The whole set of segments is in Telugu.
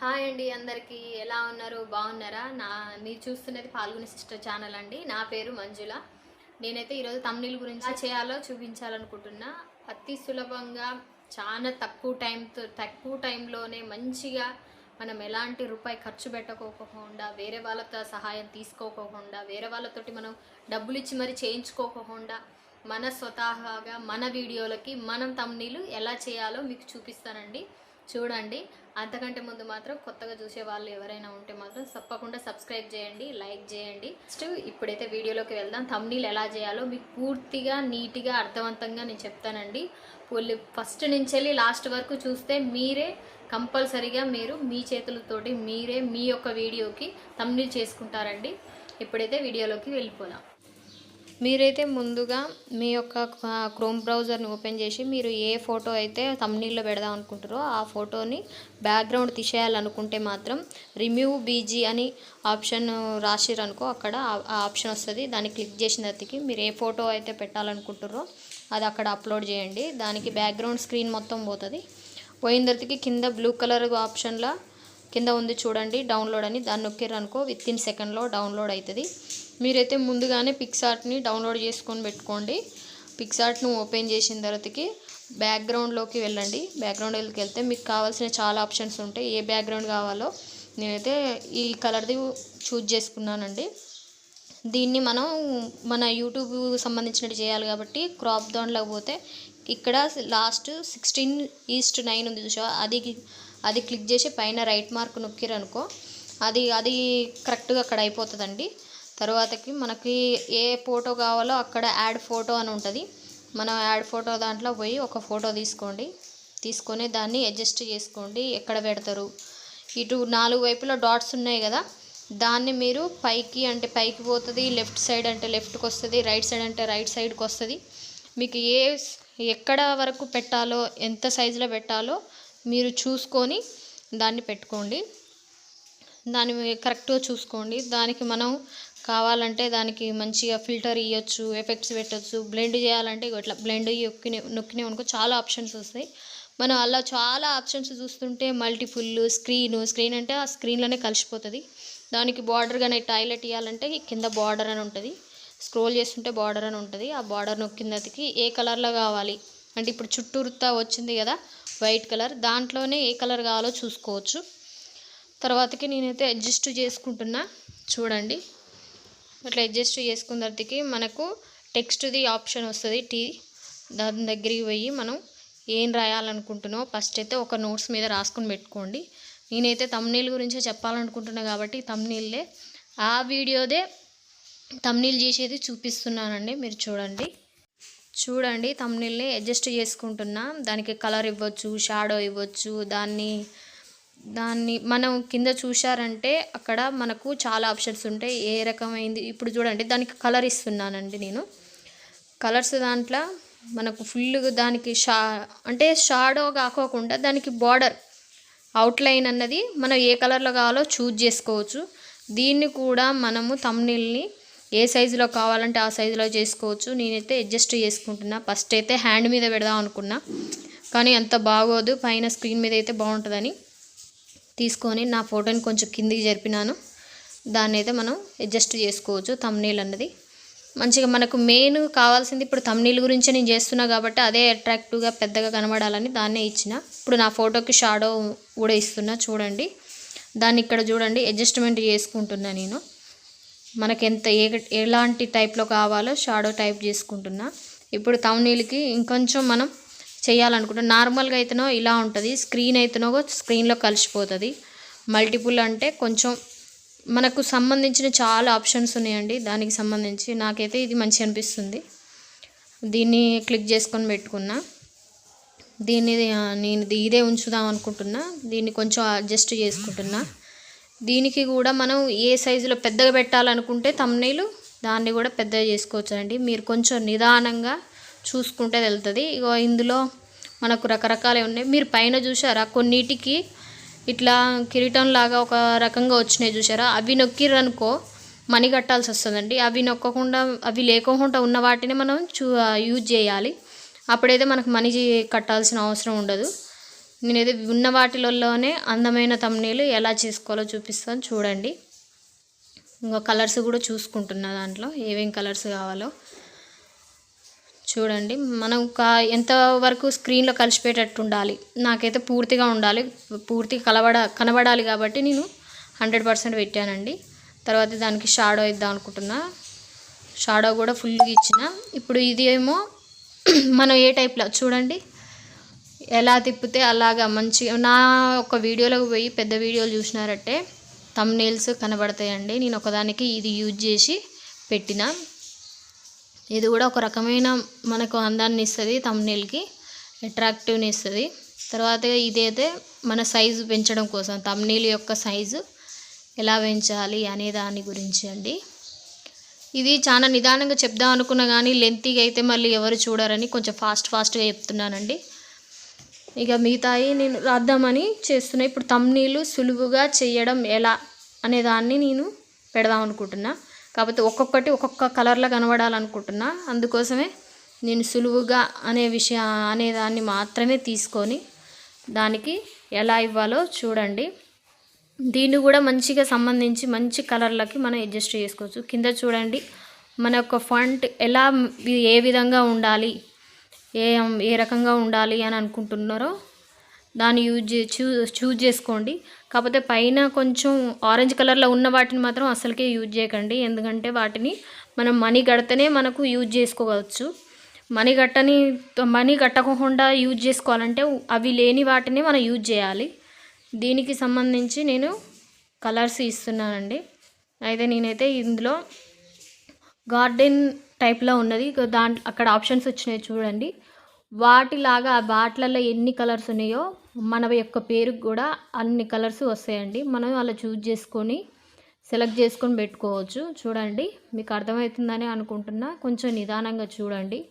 హాయ్ అండి అందరికీ. ఎలా ఉన్నారు? బాగున్నారా? నా మీరు చూస్తున్నది పాల్గొని సిస్టర్ ఛానల్ అండి. నా పేరు మంజుల. నేనైతే ఈరోజు తమిళ గురించి చేయాలో చూపించాలనుకుంటున్నా. అతి సులభంగా చాలా తక్కువ టైంతో తక్కువ టైంలోనే మంచిగా మనం ఎలాంటి రూపాయి ఖర్చు పెట్టకోకుండా వేరే వాళ్ళతో సహాయం తీసుకోకోకుండా వేరే వాళ్ళతోటి మనం డబ్బులు ఇచ్చి మరి చేయించుకోకుండా మన స్వతహాగా మన వీడియోలకి మనం తమ్నీలు ఎలా చేయాలో మీకు చూపిస్తానండి. చూడండి. అంతకంటే ముందు మాత్రం కొత్తగా చూసే వాళ్ళు ఎవరైనా ఉంటే మాత్రం తప్పకుండా సబ్స్క్రైబ్ చేయండి లైక్ చేయండి. నెక్స్ట్ ఇప్పుడైతే వీడియోలోకి వెళ్దాం. తమ్నీలు ఎలా చేయాలో మీకు పూర్తిగా నీట్గా అర్థవంతంగా నేను చెప్తానండి. ఫస్ట్ నుంచి వెళ్ళి లాస్ట్ వరకు చూస్తే మీరే కంపల్సరీగా మీరు మీ చేతులతోటి మీరే మీ యొక్క వీడియోకి తమ్నీల్ చేసుకుంటారండి. ఇప్పుడైతే వీడియోలోకి వెళ్ళిపోదాం. మీరైతే ముందుగా మీ యొక్క క్రోమ్ బ్రౌజర్ని ఓపెన్ చేసి మీరు ఏ ఫోటో అయితే తమ్నీల్లో పెడదాం అనుకుంటారో ఆ ఫోటోని బ్యాక్గ్రౌండ్ తీసేయాలనుకుంటే మాత్రం రిమూవ్ బీజీ అని ఆప్షన్ రాసిరనుకో అక్కడ ఆ- ఆప్షన్ వస్తుంది. దాన్ని క్లిక్ చేసిన తర్వాతకి మీరు ఏ ఫోటో అయితే పెట్టాలనుకుంటారో అది అక్కడ అప్లోడ్ చేయండి. దానికి బ్యాక్గ్రౌండ్ స్క్రీన్ మొత్తం పోతుంది. పోయిన తర్వాతకి కింద బ్లూ కలర్ ఆప్షన్లో కింద ఉంది చూడండి డౌన్లోడ్ అని. దాన్ని నొక్కిర్రనుకో విత్ ఇన్ సెకండ్లో డౌన్లోడ్ అవుతుంది మీరైతే ముందుగానే పిక్సార్ట్ని డౌన్లోడ్ చేసుకొని పెట్టుకోండి. పిక్సార్ట్ను ఓపెన్ చేసిన తర్వాతకి బ్యాక్గ్రౌండ్లోకి వెళ్ళండి. బ్యాక్గ్రౌండ్లోకి వెళ్తే మీకు కావాల్సిన చాలా ఆప్షన్స్ ఉంటాయి. ఏ బ్యాక్గ్రౌండ్ కావాలో నేనైతే ఈ కలర్ది చూజ్ చేసుకున్నానండి. దీన్ని మనం మన యూట్యూబ్ సంబంధించినట్టు చేయాలి కాబట్టి క్రాప్ దాంట్లోకి పోతే ఇక్కడ లాస్ట్ సిక్స్టీన్ ఈస్ట్ నైన్ ఉంది చూసా అది అది క్లిక్ చేసి పైన రైట్ మార్క్ నొక్కిరనుకో అది అది కరెక్ట్గా అక్కడ అయిపోతుందండి. తర్వాతకి మనకి ఏ ఫోటో కావాలో అక్కడ యాడ్ ఫోటో అని ఉంటుంది. మనం యాడ్ ఫోటో దాంట్లో పోయి ఒక ఫోటో తీసుకోండి. తీసుకొని దాన్ని అడ్జస్ట్ చేసుకోండి. ఎక్కడ పెడతారు? ఇటు నాలుగు వైపులా డాట్స్ ఉన్నాయి కదా. దాన్ని మీరు పైకి అంటే పైకి పోతుంది లెఫ్ట్ సైడ్ అంటే లెఫ్ట్కి వస్తుంది రైట్ సైడ్ అంటే రైట్ సైడ్కి వస్తుంది. మీకు ఏ ఎక్కడ వరకు పెట్టాలో ఎంత సైజులో పెట్టాలో మీరు చూసుకొని దాన్ని పెట్టుకోండి. దాన్ని కరెక్ట్గా చూసుకోండి. దానికి మనం కావాలంటే దానికి మంచిగా ఫిల్టర్ ఇవ్వచ్చు ఎఫెక్ట్స్ పెట్టచ్చు బ్లెండ్ చేయాలంటే ఇట్లా బ్లెండ్ నొక్కినే నొక్కినే అనుకో చాలా ఆప్షన్స్ వస్తాయి. మనం అలా చాలా ఆప్షన్స్ చూస్తుంటే మల్టిపుల్ స్క్రీన్ స్క్రీన్ అంటే ఆ స్క్రీన్లోనే కలిసిపోతుంది. దానికి బార్డర్ కానీ టాయిలెట్ ఇవ్వాలంటే కింద బార్డర్ అని ఉంటుంది. స్క్రోల్ చేస్తుంటే బార్డర్ అని ఉంటుంది. ఆ బార్డర్ నొక్కిందకి ఏ కలర్లో కావాలి? అంటే ఇప్పుడు చుట్టూరుతా వచ్చింది కదా వైట్ కలర్ దాంట్లోనే ఏ కలర్ కావాలో చూసుకోవచ్చు. తర్వాతకి నేనైతే అడ్జస్ట్ చేసుకుంటున్నా. చూడండి. అట్లా అడ్జస్ట్ చేసుకున్న తర్వాతకి మనకు టెక్స్ట్ది ఆప్షన్ వస్తుంది. టీ దాని దగ్గరికి పోయి మనం ఏం రాయాలనుకుంటున్నామో ఫస్ట్ అయితే ఒక నోట్స్ మీద రాసుకొని పెట్టుకోండి. నేనైతే తమ్నీల్ గురించే చెప్పాలనుకుంటున్నా కాబట్టి తమ్నీళ్ళే ఆ వీడియోదే తమ్నీల్ చేసేది చూపిస్తున్నానండి. మీరు చూడండి. చూడండి తమ్నీల్ని అడ్జస్ట్ చేసుకుంటున్నా. దానికి కలర్ ఇవ్వచ్చు షాడో ఇవ్వచ్చు దాన్ని దాన్ని మనం కింద చూశారంటే అక్కడ మనకు చాలా ఆప్షన్స్ ఉంటాయి. ఏ రకమైంది? ఇప్పుడు చూడండి దానికి కలర్ ఇస్తున్నానండి నేను. కలర్స్ దాంట్లో మనకు ఫుల్గా దానికి షా అంటే షాడో కాకోకుండా దానికి బార్డర్ అవుట్లైన్ అన్నది మనం ఏ కలర్లో కావాలో చూజ్ చేసుకోవచ్చు. దీన్ని కూడా మనము తమ్నీల్ని ఏ సైజులో కావాలంటే ఆ సైజులో చేసుకోవచ్చు. నేనైతే అడ్జస్ట్ చేసుకుంటున్నా. ఫస్ట్ అయితే హ్యాండ్ మీద పెడదాం అనుకున్నా. కానీ అంత బాగోదు. పైన స్క్రీన్ మీద అయితే బాగుంటుందని. తీసుకొని నా ఫోటోని కొంచెం కిందికి జరిపినాను. దాన్ని అయితే మనం అడ్జస్ట్ చేసుకోవచ్చు తమ్నీల్ అన్నది. మంచిగా మనకు మెయిన్ కావాల్సింది ఇప్పుడు తమ్నీల్ గురించి నేను చేస్తున్నా కాబట్టి అదే అట్రాక్టివ్గా పెద్దగా కనబడాలని దాన్నే ఇచ్చిన. ఇప్పుడు నా ఫోటోకి షాడో కూడా ఇస్తున్నా చూడండి. దాన్ని ఇక్కడ చూడండి అడ్జస్ట్మెంట్ చేసుకుంటున్నా నేను. మనకి ఎంత ఏ ఎలాంటి టైప్లో కావాలో షాడో టైప్ చేసుకుంటున్నా. ఇప్పుడు తమ్నీల్కి ఇంకొంచెం మనం చేయాలనుకుంటే. నార్మల్గా అయితేనో ఇలా ఉంటుంది. స్క్రీన్ అయితేనో స్క్రీన్లో కలిసిపోతుంది. మల్టిపుల్ అంటే కొంచెం మనకు సంబంధించిన చాలా ఆప్షన్స్ ఉన్నాయండి. దానికి సంబంధించి నాకైతే ఇది మంచి అనిపిస్తుంది. దీన్ని క్లిక్ చేసుకొని పెట్టుకున్నా. దీన్ని నేను ఇదే ఉంచుదాం అనుకుంటున్నా. దీన్ని కొంచెం అడ్జస్ట్ చేసుకుంటున్నా. దీనికి కూడా మనం ఏ సైజులో పెద్దగా పెట్టాలనుకుంటే తమ్నీలు దాన్ని కూడా పెద్దగా చేసుకోవచ్చు అండి మీరు కొంచెం నిదానంగా చూసుకుంటే వెళ్తుంది ఇగో ఇందులో మనకు రకరకాలే ఉన్నాయి. మీరు పైన చూసారా కొన్నిటికి ఇట్లా కిరీటం లాగా ఒక రకంగా వచ్చినాయి చూసారా అవి నొక్కిరనుకో మనీ కట్టాల్సి వస్తుందండి. అవి నొక్కకుండా అవి లేకోకుండా ఉన్న వాటిని మనం చూ యూజ్ చేయాలి. అప్పుడైతే మనకు మనీ కట్టాల్సిన అవసరం ఉండదు. నేనైతే ఉన్న వాటిలలోనే అందమైన తమ్నీలు ఎలా చేసుకోవాలో చూపిస్తాను చూడండి. ఇంకా కలర్స్ కూడా చూసుకుంటున్నా దాంట్లో. ఏమేం కలర్స్ కావాలో. చూడండి. మనం ఒక ఎంత వరకు స్క్రీన్లో కలిసిపోయేటట్టు ఉండాలి. నాకైతే పూర్తిగా ఉండాలి. పూర్తిగా కలబడ కనబడాలి కాబట్టి నేను హండ్రెడ్ పర్సెంట్ పెట్టానండి. తర్వాత దానికి షాడో ఇద్దాం అనుకుంటున్నా. షాడో కూడా ఫుల్గా ఇచ్చిన. ఇప్పుడు ఇది ఏమో మనం ఏ టైప్లో చూడండి. ఎలా తిప్పితే అలాగా మంచి నా ఒక వీడియోలోకి పోయి పెద్ద వీడియోలు చూసినారంటే తమ్నేల్స్ కనబడతాయండి. నేను ఒకదానికి ఇది యూజ్ చేసి పెట్టిన. ఇది కూడా ఒక రకమైన మనకు అందాన్ని ఇస్తుంది తమ్నీల్కి అట్రాక్టివ్ని ఇస్తుంది. తర్వాత ఇదైతే మన సైజు పెంచడం కోసం తమ్నీల్ యొక్క సైజు ఎలా పెంచాలి అనే దాని గురించి అండి. ఇది చాలా నిదానంగా చెప్దాం అనుకున్నా కానీ లెంతీగా అయితే మళ్ళీ ఎవరు చూడరని కొంచెం ఫాస్ట్ ఫాస్ట్గా చెప్తున్నానండి. ఇక మిగతాయి నేను రాద్దామని చేస్తున్నా. ఇప్పుడు తమ్నీలు సులువుగా చేయడం ఎలా అనే దాన్ని నేను పెడదాం అనుకుంటున్నా. కాకపోతే ఒక్కొక్కటి ఒక్కొక్క కలర్లో కనబడాలనుకుంటున్నా. అందుకోసమే నేను సులువుగా అనే విషయ అనే దాన్ని మాత్రమే తీసుకొని దానికి ఎలా ఇవ్వాలో చూడండి. దీన్ని కూడా మంచిగా సంబంధించి మంచి కలర్లకి మనం అడ్జస్ట్ చేసుకోవచ్చు. కింద చూడండి మన యొక్క ఫంట్ ఎలా ఏ విధంగా ఉండాలి ఏ ఏ రకంగా ఉండాలి అని అనుకుంటున్నారో దాన్ని యూజ్ చే చూ చూజ్ చేసుకోండి. కాకపోతే పైన కొంచెం ఆరెంజ్ కలర్లో ఉన్న వాటిని మాత్రం అసలుకే యూజ్ చేయకండి. ఎందుకంటే వాటిని మనం మనీ కడితేనే మనకు యూజ్ చేసుకోవచ్చు. మనీ కట్టని మనీ కట్టకుండా యూజ్ చేసుకోవాలంటే అవి లేని వాటిని మనం యూజ్ చేయాలి. దీనికి సంబంధించి నేను కలర్స్ ఇస్తున్నానండి. అయితే నేనైతే ఇందులో గార్డెన్ టైప్లో ఉన్నది. దాంట్లో అక్కడ ఆప్షన్స్ వచ్చినాయి చూడండి. వాటిలాగా ఆ వాటిలలో ఎన్ని కలర్స్ ఉన్నాయో మన యొక్క పేరుకు కూడా అన్ని కలర్స్ వస్తాయండి. మనం అలా చూజ్ చేసుకొని సెలెక్ట్ చేసుకొని పెట్టుకోవచ్చు. చూడండి మీకు అర్థమవుతుందని అనుకుంటున్నా. కొంచెం నిదానంగా చూడండి.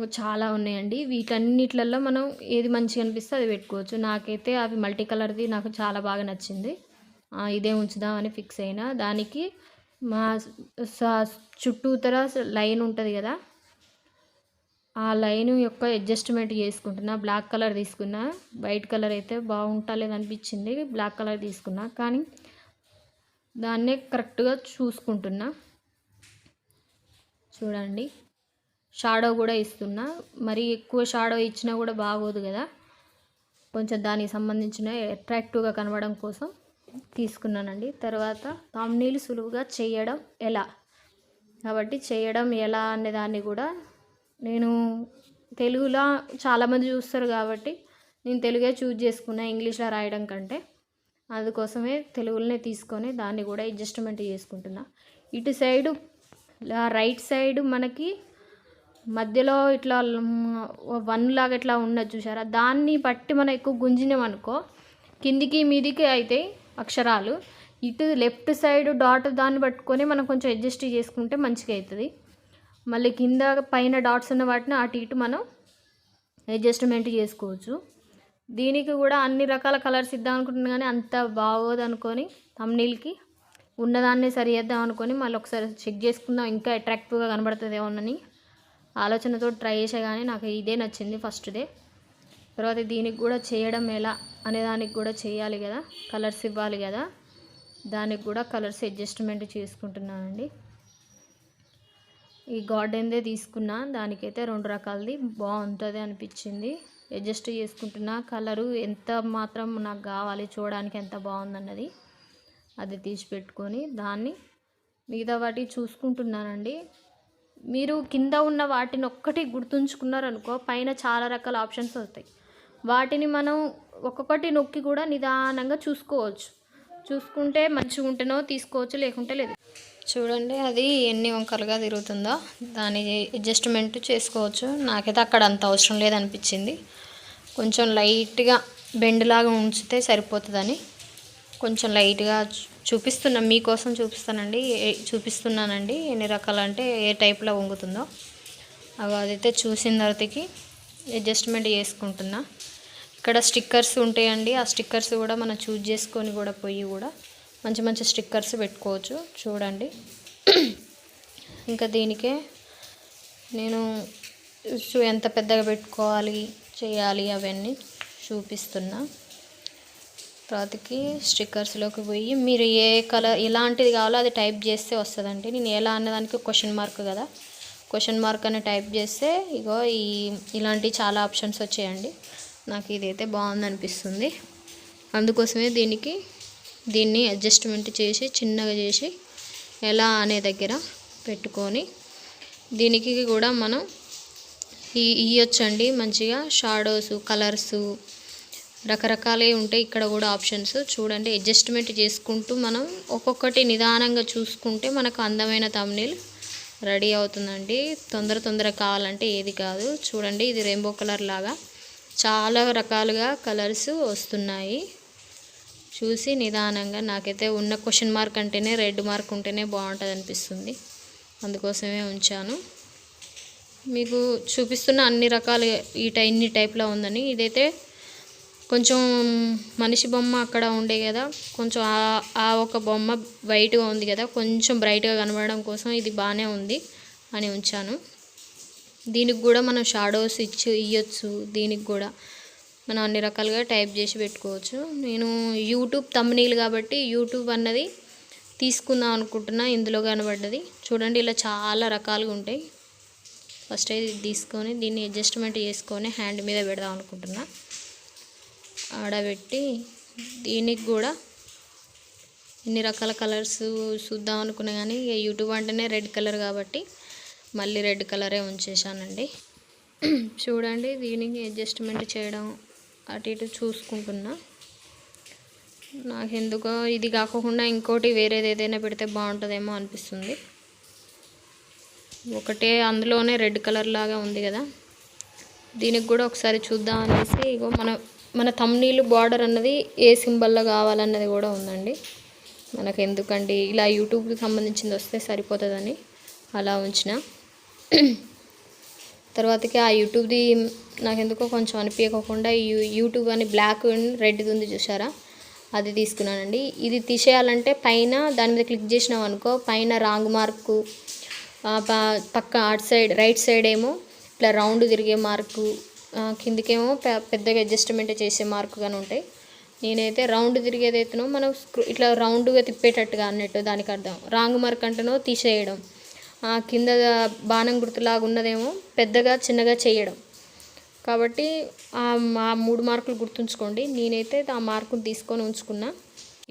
చాలా ఉన్నాయండి. వీటన్నిట్లలో మనం ఏది మంచిగా అనిపిస్తే అది పెట్టుకోవచ్చు. నాకైతే అవి మల్టీ కలర్ది నాకు చాలా బాగా నచ్చింది. ఇదే ఉంచుదామని ఫిక్స్ అయినా. దానికి మా స- చుట్టూతర లైన్ ఉంటుంది కదా ఆ లైన్ యొక్క అడ్జస్ట్మెంట్ చేసుకుంటున్నా. బ్లాక్ కలర్ తీసుకున్నా. వైట్ కలర్ అయితే బాగుంటలేదు అనిపించింది బ్లాక్ కలర్ తీసుకున్నా. కానీ దాన్నే కరెక్ట్గా చూసుకుంటున్నా. చూడండి. షాడో కూడా ఇస్తున్నా. మరి ఎక్కువ షాడో ఇచ్చినా కూడా బాగోదు కదా. కొంచెం దానికి సంబంధించిన అట్రాక్టివ్గా కనబడడం కోసం తీసుకున్నానండి. తర్వాత తమ్నీళ్ళు సులువుగా చేయడం ఎలా? కాబట్టి చేయడం ఎలా అనే దాన్ని కూడా నేను తెలుగులో చాలామంది చూస్తారు కాబట్టి నేను తెలుగే చూజ్ చేసుకున్నా ఇంగ్లీష్లో రాయడం కంటే. అందుకోసమే తెలుగులోనే తీసుకొని దాన్ని కూడా అడ్జస్ట్మెంట్ చేసుకుంటున్నా. ఇటు సైడు రైట్ సైడ్ మనకి మధ్యలో ఇట్లా వన్ లాగా ఇట్లా ఉన్నది చూసారా? దాన్ని బట్టి మనం ఎక్కువ గుంజినాం అనుకో కిందికి మీదికి అయితే అక్షరాలు ఇటు లెఫ్ట్ సైడ్ డాట్ దాన్ని పట్టుకొని మనం కొంచెం అడ్జస్ట్ చేసుకుంటే మంచిగా అవుతుంది. మళ్ళీ కింద పైన డాట్స్ ఉన్న వాటిని అటు ఇటు మనం అడ్జస్ట్మెంట్ చేసుకోవచ్చు. దీనికి కూడా అన్ని రకాల కలర్స్ ఇద్దాం అనుకుంటున్నాను కానీ అంత బాగోదు అనుకొని తమ్నీల్కి ఉన్నదాన్ని సరి చేద్దాం అనుకొని మళ్ళీ ఒకసారి చెక్ చేసుకుందాం. ఇంకా అట్రాక్టివ్గా కనబడుతుందేమోనని ఆలోచనతో ట్రై చేసే కానీ నాకు ఇదే నచ్చింది ఫస్ట్దే తర్వాత దీనికి కూడా చేయడం ఎలా అనే దానికి కూడా చేయాలి కదా. కలర్స్ ఇవ్వాలి కదా. దానికి కూడా కలర్స్ అడ్జస్ట్మెంట్ చేసుకుంటున్నానండి. ఈ గార్డెన్దే తీసుకున్నా దానికైతే రెండు రకాలది బాగుంటుంది అనిపించింది. అడ్జస్ట్ చేసుకుంటున్నా కలరు ఎంత మాత్రం నాకు కావాలి చూడడానికి ఎంత బాగుందన్నది అది తీసి పెట్టుకొని దాన్ని మిగతా వాటి చూసుకుంటున్నానండి. మీరు కింద ఉన్న వాటిని ఒక్కటి గుర్తుంచుకున్నారనుకో పైన చాలా రకాల ఆప్షన్స్ వస్తాయి. వాటిని మనం ఒక్కొక్కటి నొక్కి కూడా నిదానంగా చూసుకోవచ్చు. చూసుకుంటే మంచిగా ఉంటేనో తీసుకోవచ్చు లేకుంటే లేదు. చూడండి అది ఎన్ని వంకలుగా తిరుగుతుందో. దాని అడ్జస్ట్మెంట్ చేసుకోవచ్చు. నాకైతే అక్కడ అంత అవసరం లేదనిపించింది. కొంచెం లైట్గా బెండ్ లాగా ఉంచితే సరిపోతుందని. కొంచెం లైట్గా చూపిస్తున్నా మీకోసం చూపిస్తానండి. చూపిస్తున్నానండి. ఎన్ని రకాలు అంటే ఏ టైప్లో వంగుతుందో. అవి అదైతే చూసిన తర్వాతకి అడ్జస్ట్మెంట్ చేసుకుంటున్నా. ఇక్కడ స్టిక్కర్స్ ఉంటాయండి. ఆ స్టిక్కర్స్ కూడా మనం చూజ్ చేసుకొని కూడా పోయి కూడా మంచి మంచి స్టిక్కర్స్ పెట్టుకోవచ్చు. చూడండి. ఇంకా దీనికే నేను చూ- ఎంత పెద్దగా పెట్టుకోవాలి చేయాలి అవన్నీ చూపిస్తున్నా. తర్వాతకి స్టిక్కర్స్లోకి పోయి మీరు ఏ కలర్ ఎలాంటిది కావాలో అది టైప్ చేస్తే వస్తుందండి. నేను ఎలా అన్నదానికి క్వశ్చన్ మార్క్ కదా. క్వశ్చన్ మార్క్ అని టైప్ చేస్తే ఇగో ఈ ఇలాంటి చాలా ఆప్షన్స్ వచ్చాయండి. నాకు ఇదైతే బాగుంది అనిపిస్తుంది అందుకోసమే దీనికి దీన్ని అడ్జస్ట్మెంట్ చేసి చిన్నగా చేసి ఎలా అనే దగ్గర పెట్టుకొని దీనికి కూడా మనం ఈ ఇవ్వచ్చండి మంచిగా షాడోస్ కలర్స్ రకరకాలే ఉంటాయి. ఇక్కడ కూడా ఆప్షన్స్. చూడండి అడ్జస్ట్మెంట్ చేసుకుంటూ మనం ఒక్కొక్కటి నిదానంగా చూసుకుంటే మనకు అందమైన తమ్నీల్ రెడీ అవుతుందండి. తొందర తొందర కావాలంటే ఏది కాదు. చూడండి ఇది రెయిన్బో కలర్ లాగా చాలా రకాలుగా కలర్స్ వస్తున్నాయి. చూసి నిదానంగా నాకైతే ఉన్న క్వశ్చన్ మార్క్ అంటేనే రెడ్ మార్క్ ఉంటేనే బాగుంటుంది అనిపిస్తుంది. అందుకోసమే ఉంచాను. మీకు చూపిస్తున్న అన్ని రకాల ఈ టై ఇన్ని టైప్లో ఉందని. ఇదైతే కొంచెం మనిషి బొమ్మ అక్కడ ఉండే కదా కొంచెం ఆ- ఒక బొమ్మ వైట్గా ఉంది కదా కొంచెం బ్రైట్గా కనబడడం కోసం ఇది బాగానే ఉంది అని ఉంచాను. దీనికి కూడా మనం షాడోస్ ఇచ్చి ఇవ్వచ్చు దీనికి కూడా. మనం అన్ని రకాలుగా టైప్ చేసి పెట్టుకోవచ్చు. నేను యూట్యూబ్ తమ్నీల్ కాబట్టి యూట్యూబ్ అన్నది తీసుకుందాం అనుకుంటున్నా. ఇందులో కనబడ్డది. చూడండి ఇలా చాలా రకాలుగా ఉంటాయి. ఫస్ట్ అయితే తీసుకొని దీన్ని అడ్జస్ట్మెంట్ చేసుకొని హ్యాండ్ మీద పెడదాం అనుకుంటున్నా. ఆడబెట్టి దీనికి కూడా ఎన్ని రకాల కలర్స్ చూద్దాం అనుకున్నా కానీ ఇక యూట్యూబ్ అంటేనే రెడ్ కలర్ కాబట్టి మళ్ళీ రెడ్ కలరే ఉంచేసానండి చూడండి దీనికి అడ్జస్ట్మెంట్ చేయడం అటు ఇటు చూసుకుంటున్నా. నాకు ఎందుకో ఇది కాకుండా ఇంకోటి వేరేది ఏదైనా పెడితే బాగుంటుందేమో అనిపిస్తుంది. ఒకటే అందులోనే రెడ్ కలర్ లాగా ఉంది కదా. దీనికి కూడా ఒకసారి చూద్దాం అనేసి ఇగో మన మన తమ్నీళ్ళు బార్డర్ అన్నది ఏ సింబల్లో కావాలన్నది కూడా ఉందండి. మనకు ఎందుకండి ఇలా యూట్యూబ్కి సంబంధించింది వస్తే సరిపోతుందని అలా ఉంచిన. తర్వాతకి ఆ యూట్యూబ్ది నాకు ఎందుకో కొంచెం అనిపించకుండా ఈ యూ- యూట్యూబ్ అని బ్లాక్ రెడ్ది ఉంది చూసారా అది తీసుకున్నానండి. ఇది తీసేయాలంటే పైన దాని మీద క్లిక్ చేసినాం అనుకో పైన రాంగ్ మార్కు ప- పక్క అటు సైడ్ రైట్ సైడ్ ఏమో ఇట్లా రౌండ్ తిరిగే మార్కు కిందికేమో పెద్దగా అడ్జస్ట్మెంట్ చేసే మార్కు కానీ ఉంటాయి. నేనైతే రౌండ్ తిరిగేది అయితేనో మనం ఇట్లా రౌండ్గా తిప్పేటట్టుగా అన్నట్టు దానికి అర్థం. రాంగ్ మార్క్ అంటేనో తీసేయడం. కింద బాణం గుర్తులాగా ఉన్నదేమో పెద్దగా చిన్నగా చేయడం. కాబట్టి ఆ మా మూడు మార్కులు గుర్తుంచుకోండి. నేనైతే ఆ మార్కును తీసుకొని ఉంచుకున్నా.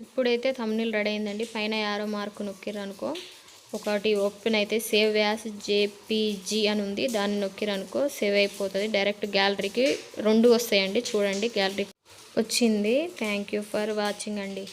ఇప్పుడైతే తమ్నీల్ రెడీ అయిందండి. పైన యారో మార్కు నొక్కిర్రు అనుకో ఒకటి ఓపెన్ అయితే సేవ్ వ్యాస్ జేపీజీ అని ఉంది. దాన్ని నొక్కిర్రు అనుకో సేవ్ అయిపోతుంది డైరెక్ట్ గ్యాలరీకి రెండు వస్తాయండి. చూడండి గ్యాలరీ వచ్చింది. థ్యాంక్ యూ ఫర్ వాచింగ్ అండి.